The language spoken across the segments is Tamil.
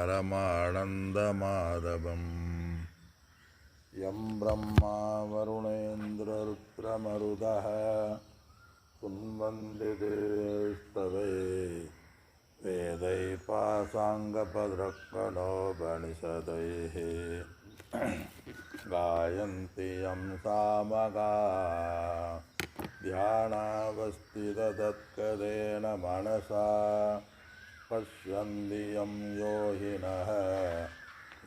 परमानन्दमाधवम् यं ब्रह्मा वरुणेन्द्ररुद्रमरुदः कुन्वन्ति देस्तवे वेदै पासाङ्गपद्रक्कणोपनिषदैः गायन्ति यं सामगा ध्यानावस्थिततत्कदेन मनसा पश्यन्ति यं योहिनः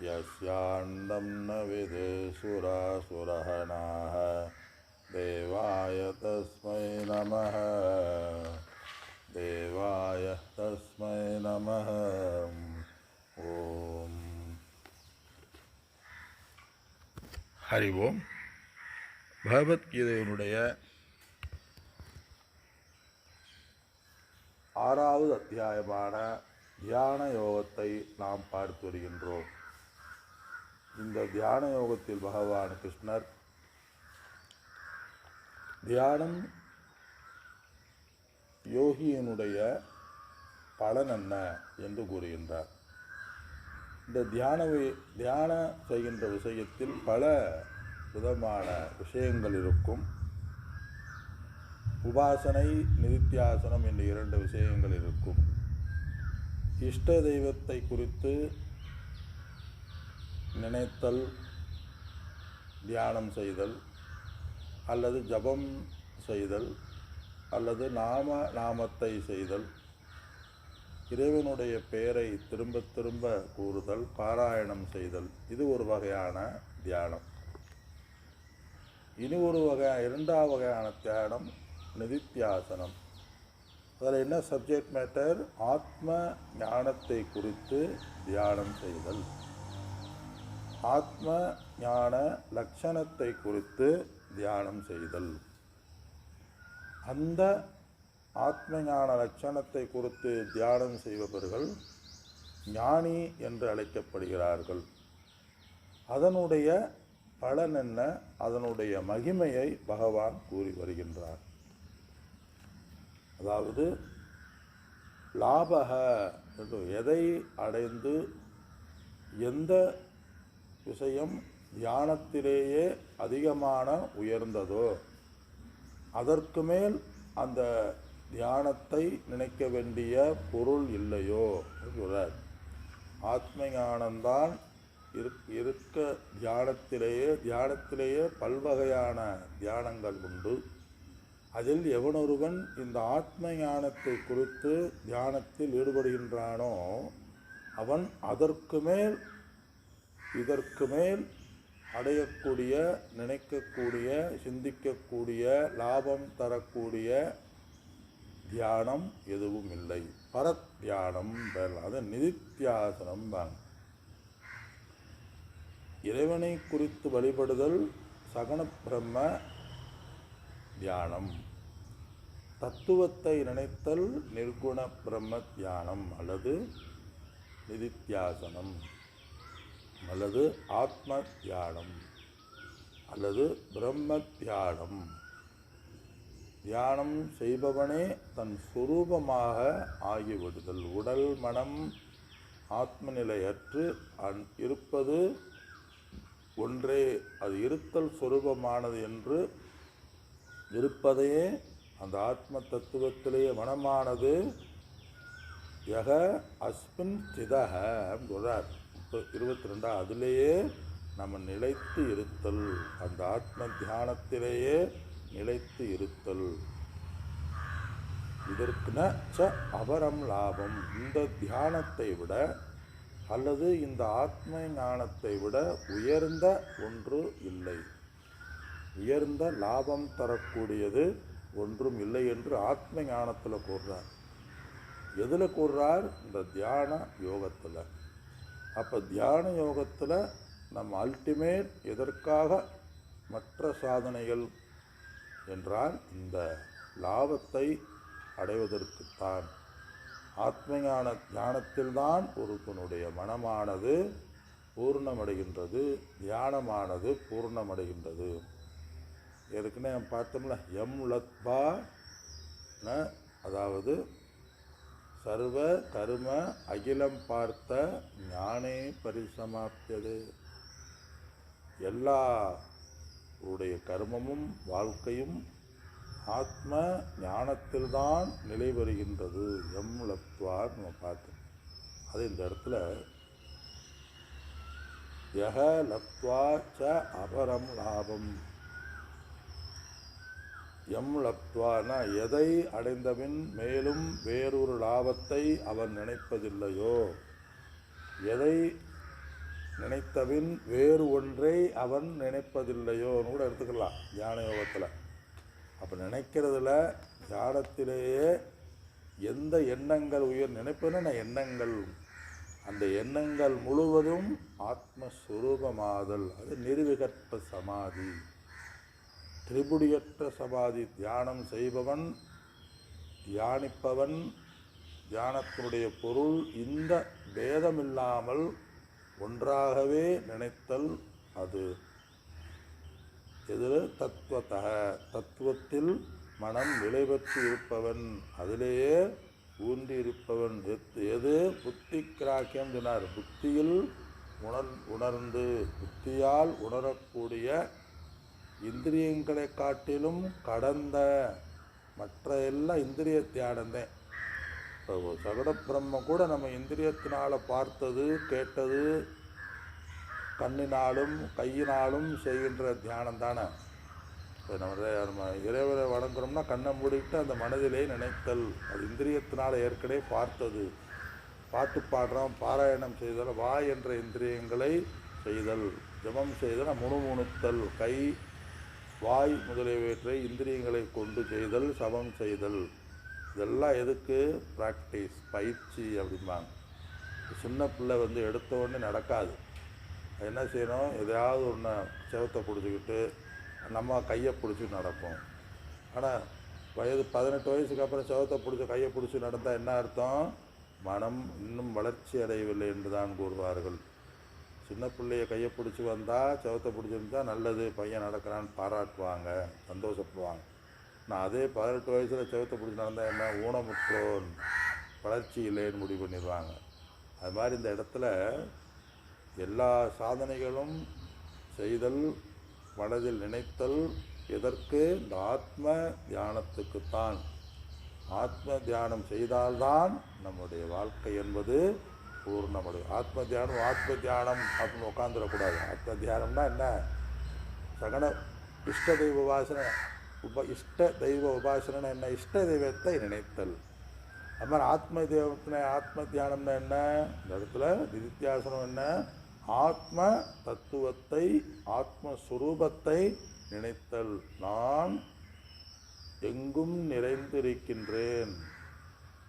यस्याण्डं न विदेशुरासुरहणाः देवाय तस्मै नमः देवाय तस्मै नमः ॐ ஹரி ஓம் பகவத்கீதையினுடைய ஆறாவது அத்தியாயமான தியான யோகத்தை நாம் பார்த்து வருகின்றோம். இந்த தியான யோகத்தில் பகவான் கிருஷ்ணர் தியானம் யோகியினுடைய பலன் என்ன என்று கூறுகின்றார். இந்த தியான தியானம் செய்கின்ற விஷயத்தில் பல விதமான விஷயங்கள் இருக்கும். உபாசனை நிதித்தியாசனம் என்ற இரண்டு விஷயங்கள் இருக்கும். இஷ்ட தெய்வத்தை குறித்து நினைத்தல் தியானம் செய்தல் அல்லது ஜபம் செய்தல் அல்லது நாம நாமத்தை செய்தல் இறைவனுடைய பெயரை திரும்ப திரும்ப கூறுதல் பாராயணம் செய்தல் இது ஒரு வகையான தியானம். இனி ஒரு வகை இரண்டாவது வகையான தியானம் நிதித்தியாசனம். அதில் என்ன சப்ஜெக்ட் மேட்டர் ஆத்ம ஞானத்தை குறித்து தியானம் செய்தல். ஆத்ம ஞான லட்சணத்தை குறித்து தியானம் செய்தல். அந்த ஆத்ம ஞான லட்சணத்தை குறித்து தியானம் செய்பவர்கள் ஞானி என்று அழைக்கப்படுகிறார்கள். அதனுடைய பலன் என்ன? அதனுடைய மகிமையை பகவான் கூறி வருகின்றார். அதாவது லாபக என்று எதை அடைந்து எந்த விஷயம் தியானத்திலேயே அதிகமான உயர்ந்ததோ அதற்கு மேல் அந்த தியானத்தை நினைக்க வேண்டிய பொருள் இல்லையோ சொல்கிறார் ஆத்ம ஞானம்தான் இருக் இருக்க தியானத்திலேயே தியானத்திலேயே பல்வகையான தியானங்கள் உண்டு. அதில் எவனொருவன் இந்த ஆத்ம ஞானத்தை குறித்து தியானத்தில் ஈடுபடுகின்றானோ அவன் அதற்கு மேல் இதற்கு மேல் அடையக்கூடிய நினைக்கக்கூடிய சிந்திக்கக்கூடிய லாபம் தரக்கூடிய தியானம் எதுவும் இல்லை. பரத் தியானம் பெறலாம் அது நிதித்தியாசனம் தான். இறைவனை குறித்து வழிபடுதல் சகன பிரம்ம தியானம். தத்துவத்தை நினைத்தல் நிர்குண பிரம்ம தியானம் அல்லது நிதித்தியாசனம் அல்லது ஆத்ம தியானம் அல்லது பிரம்ம தியானம். தியானம் செய்பவனே தன் சுரூபமாக ஆகிவிடுதல். உடல் மனம் ஆத்மநிலையற்று அந் அன் இருப்பது ஒன்றே. அது இருத்தல் சுரூபமானது என்று இருப்பதையே அந்த ஆத்ம தத்துவத்திலேயே மனமானது. யக அஸ்மின் சிதக சொல்கிறார் இருபத்தி ரெண்டா அதிலேயே நம்ம நிலைத்து இருத்தல் அந்த ஆத்ம தியானத்திலேயே நிலைத்து இருத்தல். இதற்குன ச அபரம் லாபம். இந்த தியானத்தை விட அல்லது இந்த ஆத்ம ஞானத்தை விட உயர்ந்த ஒன்று இல்லை. உயர்ந்த லாபம் தரக்கூடியது ஒன்றும் இல்லை என்று ஆத்ம ஞானத்தில் கூறுறார். எதில் கூறுறார்? இந்த தியான யோகத்தில். அப்போ தியான யோகத்தில் நம்ம அல்டிமேட் எதற்காக மற்ற சாதனைகள் என்றால் இந்த லாபத்தை அடைவதற்குத்தான். ஆத்மஞான தியானத்தில்தான் ஒருவனுடைய மனமானது பூர்ணமடைகின்றது தியானமானது பூர்ணமடைகின்றது. ஏற்கனவே பார்த்தோம்ல எம் லத்பா ந அதாவது சர்வ கர்ம அகிலம் பார்த்த ஞானே பரிசமாப்பியது எல்லா உடைய கர்மமும் வாழ்க்கையும் ஆத்ம ஞானத்தில்தான் நிலை வருகின்றது. எம் லப்துவா நம்ம பார்த்தோம். அது இந்த இடத்துல யக லத்வா ச அபரம் லாபம். எம் லப்துவானா எதை அடைந்தபின் மேலும் வேறொரு லாபத்தை அவன் நினைப்பதில்லையோ? எதை நினைத்தபின் வேறு ஒன்றை அவன் நினைப்பதில்லையோன்னு கூட எடுத்துக்கலாம் தியான யோகத்தில் அப்போ நினைக்கிறதுல தியானத்திலேயே எந்த எண்ணங்கள் உயர் நினைப்புன்னா எண்ணங்கள். அந்த எண்ணங்கள் முழுவதும் ஆத்மஸ்வரூபமாதல் அது நிர்விகற்ப சமாதி. திரிபுடியற்ற சமாதி தியானம் செய்பவன் தியானிப்பவன் தியானத்தினுடைய பொருள் இந்த பேதமில்லாமல் ஒன்றாகவே நினைத்தல் அது எதில் தத்துவத்தக தத்துவத்தில் மனம் நிலை பெற்று இருப்பவன் அதிலேயே ஊன்றி இருப்பவன் எத்- எது புத்தி கிராக்கியம் சொன்னார் புத்தியில் உணர் உணர்ந்து புத்தியால் உணரக்கூடிய இந்திரியங்களை காட்டிலும் கடந்த மற்ற எல்லாம் இந்திரிய தியானந்தேன் இப்போ சகட பிரம்ம கூட நம்ம இந்திரியத்தினால் பார்த்தது கேட்டது கண்ணினாலும் கையினாலும் செய்கின்ற தியானம் தானே. இப்போ நம்ம நம்ம இறைவரை வணங்குறோம்னா கண்ணை மூடிட்டு அந்த மனதிலே நினைத்தல் அது இந்திரியத்தினால் ஏற்கனவே பார்த்தது. பாட்டு பாடுறோம் பாராயணம் செய்தல் வாய் என்ற இந்திரியங்களை செய்தல் ஜபம் செய்தல் முணுமுணுத்தல் கை வாய் முதலியவற்றை இந்திரியங்களை கொண்டு செய்தல் சமம் செய்தல். இதெல்லாம் எதுக்கு? ப்ராக்டிஸ் பயிற்சி அப்படிம்பாங்க. சின்ன பிள்ளை வந்து எடுத்த உடனே நடக்காது. என்ன செய்யணும்? எதையாவது ஒன்று செவத்தை பிடிச்சிக்கிட்டு நம்ம கையை பிடிச்சி நடப்போம். ஆனால் வயது பதினெட்டு வயசுக்கு அப்புறம் செவத்தை பிடிச்சி கையை பிடிச்சி நடந்தால் என்ன அர்த்தம்? மனம் இன்னும் வளர்ச்சி அடையவில்லை என்று தான் கூறுவார்கள். சின்ன பிள்ளைய கையை பிடிச்சி வந்தால் செவத்தை பிடிச்சிருந்தா நல்லது பையன் நடக்கிறான்னு பாராட்டுவாங்க சந்தோஷப்படுவாங்க. நான் அதே பதினெட்டு வயசில் செவத்தை பிடிச்சி நடந்தால் என்ன ஊனமுற்றோன் வளர்ச்சி இல்லைன்னு முடிவு பண்ணிடுவாங்க. அது மாதிரி இந்த இடத்துல எல்லா சாதனைகளும் செய்தல் மனதில் நினைத்தல் எதற்கு? இந்த ஆத்ம தியானத்துக்குத்தான். ஆத்ம தியானம் செய்தால்தான் நம்முடைய வாழ்க்கை என்பது பூர்ணமடு. ஆத்ம தியானம் ஆத்ம தியானம் அப்படின்னு உட்காந்துடக்கூடாது ஆத்ம தியானம்னா என்ன? சகன இஷ்ட தெய்வ உபாசனை உப இஷ்ட தெய்வ உபாசனை என்ன? இஷ்ட தெய்வத்தை நினைத்தல். அது மாதிரி ஆத்ம தெய்வத்தின ஆத்ம தியானம்னா என்ன? இந்த இடத்துல நிதித்தியாசனம் என்ன? ஆத்ம தத்துவத்தை ஆத்மஸ்வரூபத்தை நினைத்தல். நான் எங்கும் நிறைந்திருக்கின்றேன்.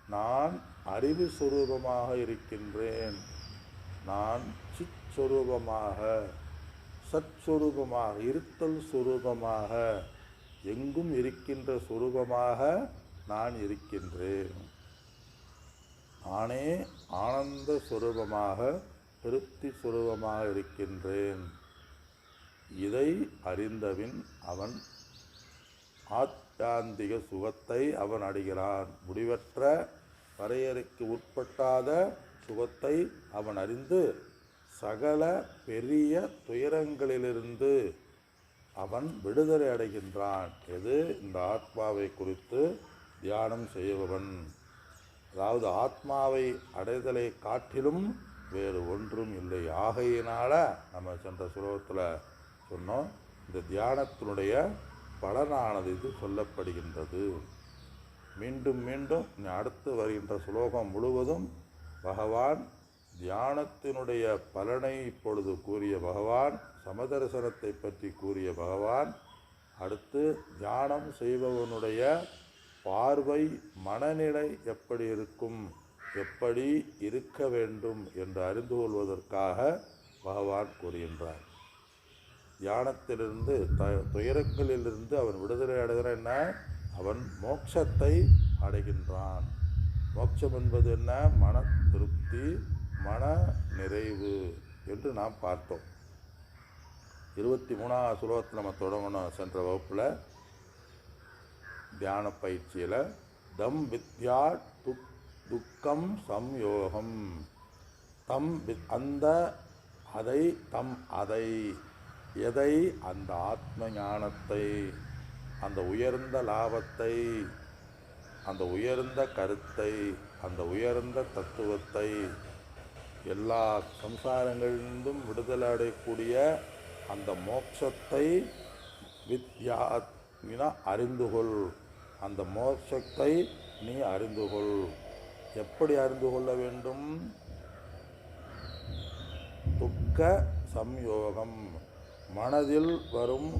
நான் அறிவு சுரூபமாக இருக்கின்றேன். நான் சித் சுரூபமாக சத்ஸ்வரூபமாக இருத்தல் சுரூபமாக எங்கும் இருக்கின்ற சுரூபமாக நான் இருக்கின்றேன். நானே ஆனந்த சுரூபமாக திருப்தி சுரூபமாக இருக்கின்றேன். இதை அறிந்தபின் அவன் ஆத்தாந்திக சுகத்தை அவன் அடைகிறான். முடிவற்ற வரையறைக்கு உட்பட்டாத சுகத்தை அவன் அறிந்து சகல பெரிய துயரங்களிலிருந்து அவன் விடுதலை அடைகின்றான். எது? இந்த ஆத்மாவை குறித்து தியானம் செய்பவன். அதாவது ஆத்மாவை அடைதலை காட்டிலும் வேறு ஒன்றும் இல்லை. ஆகையினால் நம்ம சென்ற சுலோகத்தில் சொன்னோம் இந்த தியானத்தினுடைய பலனானது இது சொல்லப்படுகின்றது. மீண்டும் மீண்டும் அடுத்து வருகின்ற சுலோகம் முழுவதும் பகவான் தியானத்தினுடைய பலனை இப்பொழுது கூறிய பகவான் சமதர்சனத்தை பற்றி கூறிய பகவான் அடுத்து தியானம் செய்பவனுடைய பார்வை மனநிலை எப்படி இருக்கும் எப்படி இருக்க வேண்டும் என்று அறிந்து கொள்வதற்காக பகவான் கூறுகின்றார். தியானத்திலிருந்து த துயரங்களிலிருந்து அவன் விடுதலை அடைகிறான் என்ன? அவன் மோட்சத்தை அடைகின்றான். மோட்சம் என்பது என்ன? மன திருப்தி மன நிறைவு என்று நாம் பார்த்தோம். இருபத்தி மூணாவது சுலோகத்தில் நம்ம தொடங்கணும். சென்ற வகுப்பில் தியான பயிற்சியில் தம் வித்யா துக் துக்கம் சம்யோகம். தம் அந்த அதை தம் அதை எதை? அந்த ஆத்ம ஞானத்தை அந்த உயர்ந்த லாபத்தை அந்த உயர்ந்த கருத்தை அந்த உயர்ந்த தத்துவத்தை எல்லா சம்சாரங்களிலிருந்தும் விடுதலை அடையக்கூடிய அந்த மோட்சத்தை வித்யா அறிந்து கொள். அந்த மோட்சத்தை நீ அறிந்து கொள். எப்படி அறிந்து கொள்ள வேண்டும்? துக்க சம்யோகம். மனதில் வரும்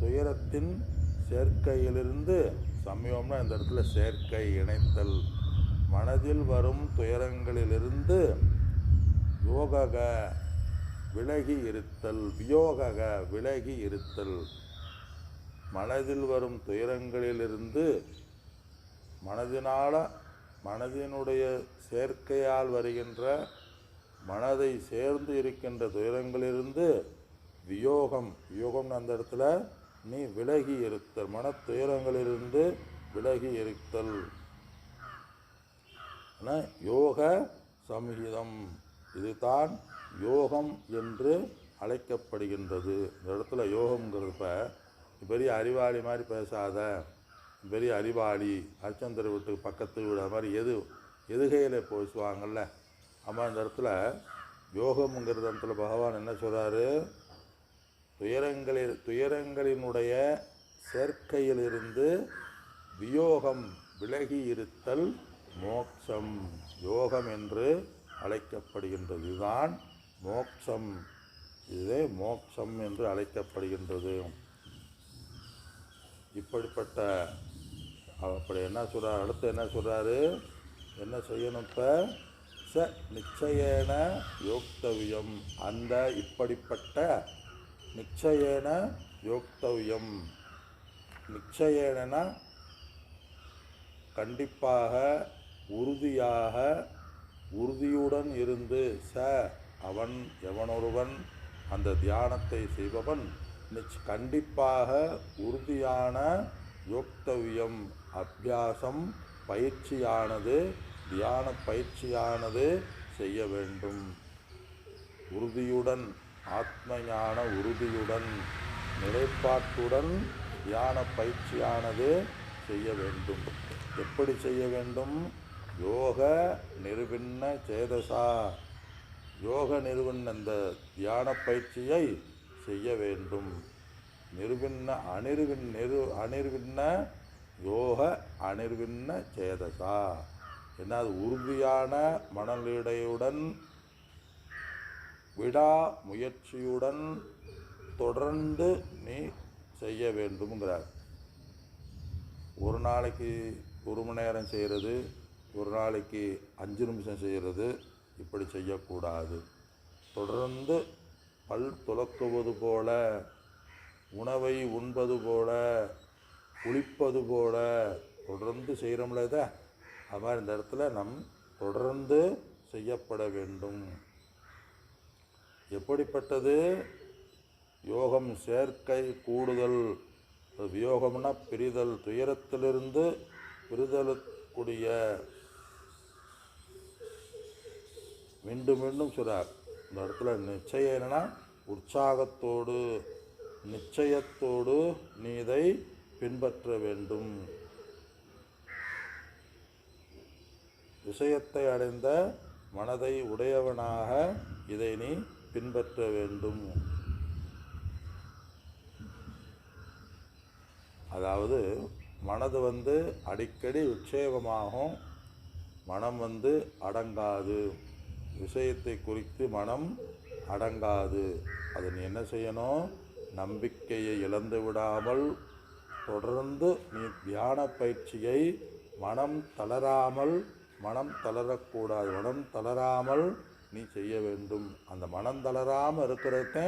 துயரத்தின் சேர்க்கையிலிருந்து சமயம்னா இந்த இடத்துல சேர்க்கை இணைத்தல். மனதில் வரும் துயரங்களிலிருந்து யோகக விலகி இருத்தல் வியோகக விலகி இருத்தல். மனதில் வரும் துயரங்களிலிருந்து மனதினால் மனதினுடைய சேர்க்கையால் வருகின்ற மனதை சேர்ந்து இருக்கின்ற துயரங்களிலிருந்து வியோகம் வியோகம்னு அந்த இடத்துல நீ விலகி இருத்தல். மன துயரங்களிலிருந்து விலகி இருத்தல். யோக சம்ஹிதம். இதுதான் யோகம் என்று அழைக்கப்படுகின்றது. இந்த இடத்துல யோகம்ங்கிறப்ப பெரிய அறிவாளி மாதிரி பேசாத. பெரிய அறிவாளி. அர்ச்சந்தர் வீட்டுக்கு பக்கத்து வீடு மாதிரி எது எதுகையில் பேசுவாங்கள்ல அம்மா இந்த இடத்துல யோகம்ங்கிறது இடத்துல பகவான் என்ன சொல்கிறாரு துயரங்களில் துயரங்களினுடைய சேர்க்கையிலிருந்து வியோகம் விலகி இருத்தல் மோட்சம். யோகம் என்று அழைக்கப்படுகின்றது. இதுதான் மோட்சம். இதுவே மோட்சம் என்று அழைக்கப்படுகின்றது. இப்படிப்பட்ட அப்படி என்ன சொல்கிறார் அடுத்து என்ன சொல்கிறாரு என்ன செய்யணும் இப்போ? ச நிச்சயேன யோக்தவியம். அந்த இப்படிப்பட்ட நிச்சயேன யோக்தவியம். நிச்சயேனா கண்டிப்பாக உறுதியாக உறுதியுடன் இருந்து ச அவன் எவனொருவன் அந்த தியானத்தை செய்பவன் நிச் கண்டிப்பாக உறுதியான யோக்தவியம். அபியாசம் பயிற்சியானது தியான பயிற்சியானது செய்ய வேண்டும். உறுதியுடன் ஆத்ம ஞான உறுதியுடன் நிலைப்பாட்டுடன் தியான பயிற்சியானது செய்ய வேண்டும். எப்படி செய்ய வேண்டும்? யோக நிறுவின்ன சேதசா. யோக நிறுவன இந்த தியான பயிற்சியை செய்ய வேண்டும். நிறுவின்ன அனிர்வின் நிறு அனிர்வின்ன யோக அனிர்வின்ன சேதசா. என்ன அது உறுதியான மனநிலையுடன் விடா முயற்சியுடன் தொடர்ந்து நீ செய்ய வேண்டும்ங்கிறார். ஒரு நாளைக்கு ஒரு மணி நேரம் செய்கிறது ஒரு நாளைக்கு அஞ்சு நிமிஷம் செய்கிறது இப்படி செய்யக்கூடாது. தொடர்ந்து பல் துலக்குவது போல உணவை உண்பது போல குளிப்பது போல தொடர்ந்து செய்கிறோம்ல இதை? அது மாதிரி இந்த இடத்துல நம் தொடர்ந்து செய்யப்பட வேண்டும். எப்படிப்பட்டது? யோகம் சேர்க்கை கூடுதல். வியோகம்னா பிரிதல். துயரத்திலிருந்து பிரிதலுக்குடிய மீண்டும் மீண்டும் சொல்கிறார் இந்த இடத்துல நிச்சயம் என்னென்னா உற்சாகத்தோடு நிச்சயத்தோடு நீ இதை பின்பற்ற வேண்டும். விஷயத்தை அடைந்த மனதை உடையவனாக இதை நீ பின்பற்ற வேண்டும். அதாவது மனது வந்து அடிக்கடி உட்சேபமாகும் மனம் வந்து அடங்காது. விஷயத்தை குறித்து மனம் அடங்காது. அது நீ என்ன செய்யணும்? நம்பிக்கையை இழந்து விடாமல் தொடர்ந்து நீ தியான பயிற்சியை மனம் தளராமல் மனம் தளரக்கூடாது. மனம் தளராமல் நீ செய்ய வேண்டும். அந்த மனம் தளராமல் இருக்கிறதுக்கு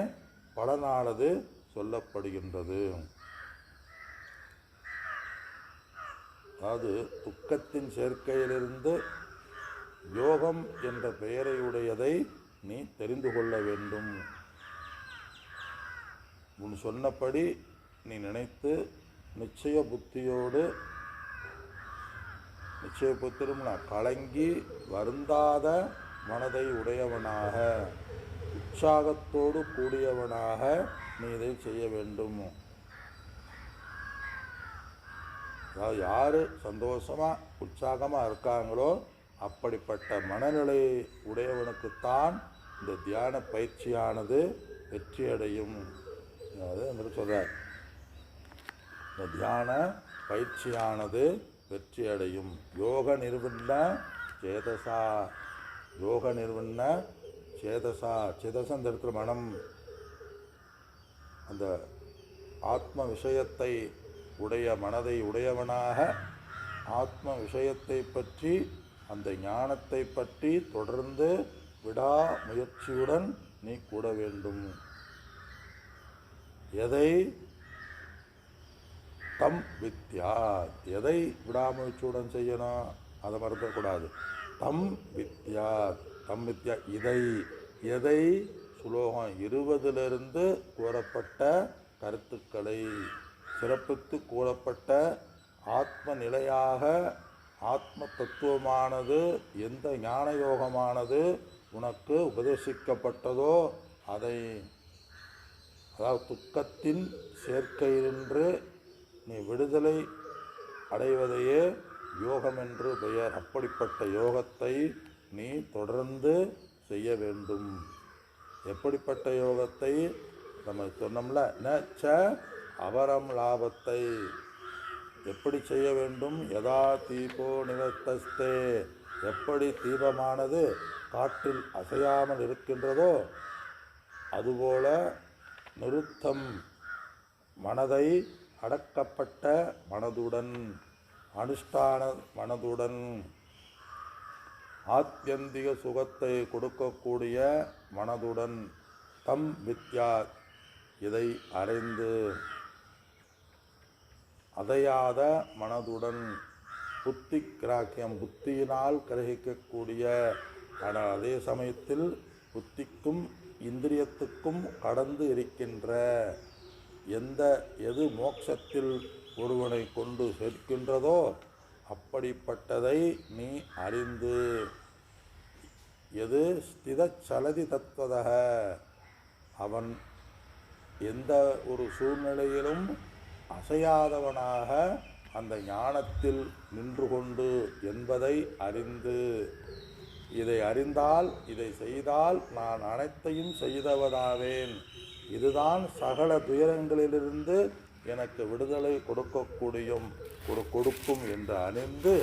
பலனானது சொல்லப்படுகின்றது. அதாவது துக்கத்தின் சேர்க்கையிலிருந்து யோகம் என்ற பெயரையுடையதை நீ தெரிந்து கொள்ள வேண்டும். உன் சொன்னபடி நீ நினைத்து நிச்சய புத்தியோடு நிச்சய புத்திரம்னா கலங்கி வருந்தாத மனதை உடையவனாக உற்சாகத்தோடு கூடியவனாக நீ இதை செய்ய வேண்டும். அதாவது யார் சந்தோஷமாக உற்சாகமாக இருக்காங்களோ அப்படிப்பட்ட மனநிலை உடையவனுக்குத்தான் இந்த தியான பயிற்சியானது வெற்றியடையும். அது வந்து சொல்கிறார் இந்த தியான பயிற்சியானது வெற்றியடையும். யோக நிறுவன சேதசா யோக நிர்விண்ண சேதசா சேதசா இந்த இடத்துல மனம். அந்த ஆத்ம விஷயத்தை உடைய மனதை உடையவனாக ஆத்ம விஷயத்தை பற்றி அந்த ஞானத்தை பற்றி தொடர்ந்து விடா முயற்சியுடன் நீ கூட வேண்டும். எதை? தம் வித்யா. எதை விடாமுயற்சியுடன் செய்யணும்? அதை மறந்துடக்கூடாது. தம் வித்யா தம் வித்யா இதை எதை? சுலோகம் இருபதிலிருந்து கூறப்பட்ட கருத்துக்களை சிறப்பித்து கூறப்பட்ட ஆத்ம நிலையாக ஆத்ம தத்துவமானது எந்த ஞான யோகமானது உனக்கு உபதேசிக்கப்பட்டதோ அதை அதாவது துக்கத்தின் சேர்க்கையினின்று நீ விடுதலை அடைவதையே யோகம் என்று பெயர். அப்படிப்பட்ட யோகத்தை நீ தொடர்ந்து செய்ய வேண்டும். எப்படிப்பட்ட யோகத்தை? நம்ம சொன்னோம்ல ந அவரம் லாபத்தை. எப்படி செய்ய வேண்டும்? எதா தீபோ நிவர்த்தஸ்தே. எப்படி தீபமானது காற்றில் அசையாமல் இருக்கின்றதோ அதுபோல நிறுத்தம். மனதை அடக்கப்பட்ட மனதுடன். அனுஷ்டான மனதுடன் ஆத்தியந்திக சுகத்தை கொடுக்கக்கூடிய மனதுடன் தம் வித்யா இதை அறிந்து அதையாத மனதுடன் புத்தி கிராக்கியம் புத்தியினால் கிரகிக்கக்கூடிய ஆனால் அதே சமயத்தில் புத்திக்கும் இந்திரியத்துக்கும் கடந்து இருக்கின்ற எந்த எது மோட்சத்தில் ஒருவனை கொண்டு சேர்க்கின்றதோ அப்படிப்பட்டதை நீ அறிந்து எது ஸ்தித சலதி தத்துவதக அவன் எந்த ஒரு சூழ்நிலையிலும் அசையாதவனாக அந்த ஞானத்தில் நின்று கொண்டு என்பதை அறிந்து இதை அறிந்தால் இதை செய்தால் நான் அனைத்தையும் செய்தவனாவேன். இதுதான் சகல துயரங்களிலிருந்து எனக்கு விடுதலை கொடுக்கக்கூடியும் ஒரு கொடுக்கும் என்று அணிந்து